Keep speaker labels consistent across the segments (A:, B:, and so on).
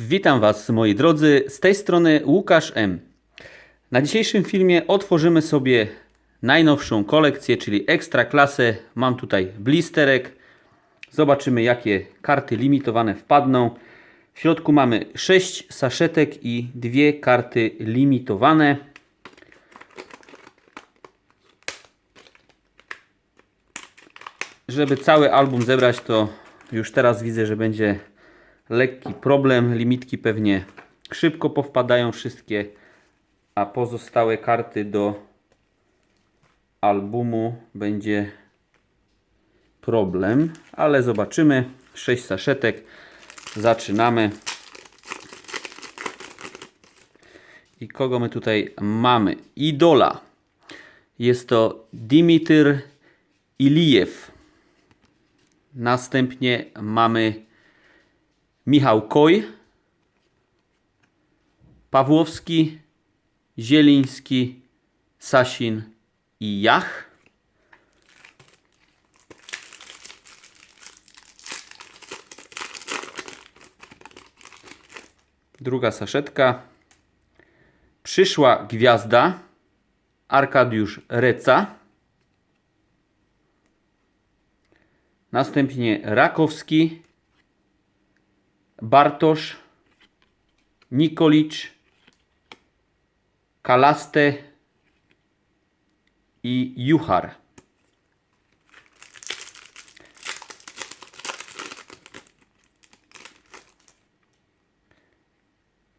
A: Witam Was, moi drodzy, z tej strony Łukasz M. Na dzisiejszym filmie otworzymy sobie najnowszą kolekcję, czyli ekstra klasę. Mam tutaj blisterek. Zobaczymy, jakie karty limitowane wpadną. W środku mamy 6 saszetek i dwie karty limitowane. Żeby cały album zebrać, to już teraz widzę, że będzie lekki problem. Limitki pewnie szybko powpadają wszystkie, a pozostałe karty do albumu będzie problem, ale zobaczymy. 6 saszetek. Zaczynamy. I kogo my tutaj mamy? Idola. Jest to Dimityr Ilijew. Następnie mamy Michał Koj, Pawłowski, Zieliński, Sasin i Jach. Druga saszetka. Przyszła gwiazda. Arkadiusz Reca. Następnie Rakowski, Bartosz, Nikolicz, Kalaste i Juchar.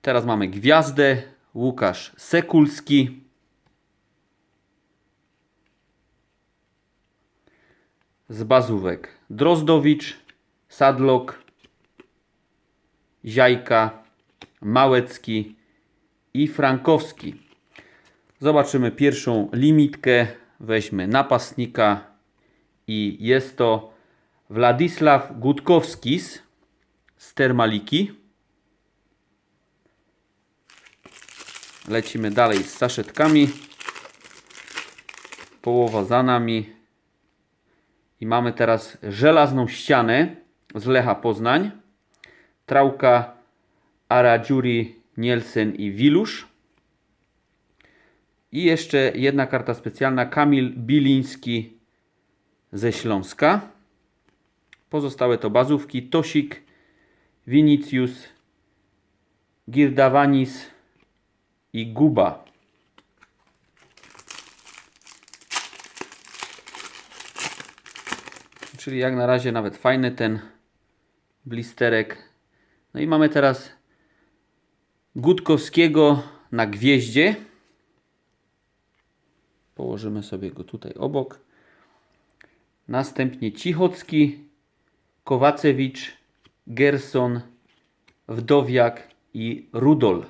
A: Teraz mamy gwiazdę Łukasz Sekulski. Z bazówek Drozdowicz, Sadlok, Ziajka, Małecki i Frankowski. Zobaczymy pierwszą limitkę. Weźmy napastnika i jest to Władysław Gutkowskis z Termaliki. Lecimy dalej z saszetkami. Połowa za nami. I mamy teraz żelazną ścianę z Lecha Poznań. Trauka, Aradziuri, Nielsen i Wilusz. I jeszcze jedna karta specjalna. Kamil Biliński ze Śląska. Pozostałe to bazówki. Tosik, Vinicius, Girdawanis i Guba. Czyli jak na razie nawet fajny ten blisterek. No i mamy teraz Gutkowskiego na gwieździe. Położymy sobie go tutaj obok. Następnie Cichocki, Kowacewicz, Gerson, Wdowiak i Rudol.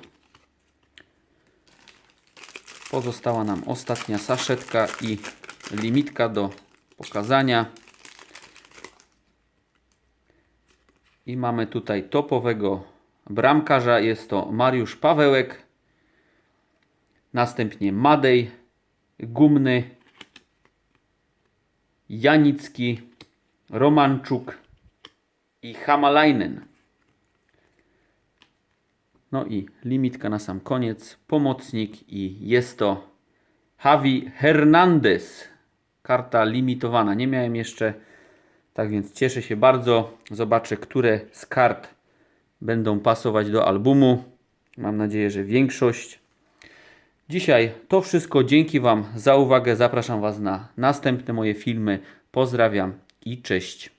A: Pozostała nam ostatnia saszetka i limitka do pokazania. I mamy tutaj topowego bramkarza. Jest to Mariusz Pawełek. Następnie Madej, Gumny, Janicki, Romanczuk i Hamalainen. No i limitka na sam koniec. Pomocnik i jest to Javi Hernandez. Karta limitowana. Nie miałem jeszcze tak więc cieszę się bardzo. Zobaczę, które z kart będą pasować do albumu. Mam nadzieję, że większość. Dzisiaj to wszystko. Dzięki Wam za uwagę. Zapraszam Was na następne moje filmy. Pozdrawiam i cześć.